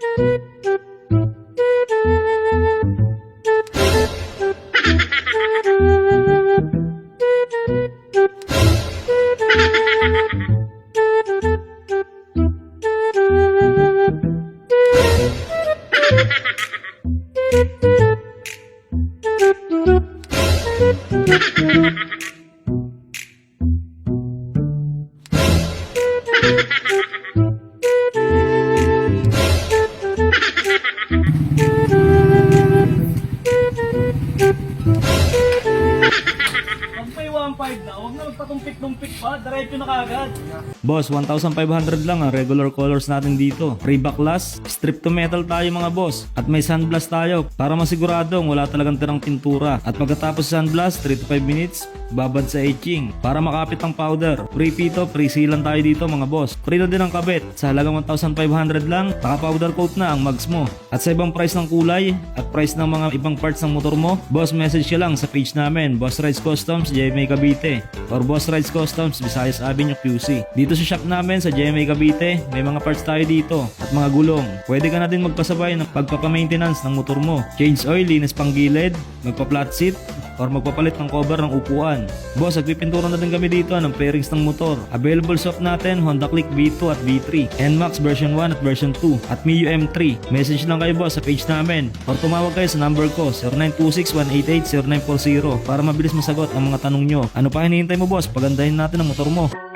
Pag may 1.5 na, huwag na magpatumpik-tumpik pa. Diretso na kagad. Boss, 1,500 lang ang regular colors natin dito. Ray-Ban glass, strip to metal tayo mga boss. At may sandblast tayo para masiguradong wala talagang tirang pintura. At pagkatapos sa sandblast, 3 to 5 minutes, babad sa etching para makapit ang powder. Free pito, free sealant tayo dito mga boss. Free na din ang kabit. Sa halagang 1,500 lang, naka-powder coat na ang mags mo. At sa ibang price ng kulay at price ng mga ibang parts ng motor mo, boss message ka lang sa page namin, Boss Rides Customs, JMA Cavite. Or Boss Rides Customs, Visayas Avenue QC. Dito sa shop namin sa JMA Cavite, may mga parts tayo dito at mga gulong. Pwede ka na din magpasabay ng pagpapamaintenance ng motor mo. Change oil, linis pang gilid, magpa-flat seat, or magpapalit ng cover ng upuan. Boss, nagpipintura na din kami dito ng pairings ng motor. Available shop natin, Honda Click V2 at V3, NMAX version 1 at version 2, at Mio M3. Message lang kayo boss sa page namin or tumawag kayo sa number ko 0926-188-0940 para mabilis masagot ang mga tanong nyo. Ano pa hinihintay mo boss? Pagandahin natin ang motor mo.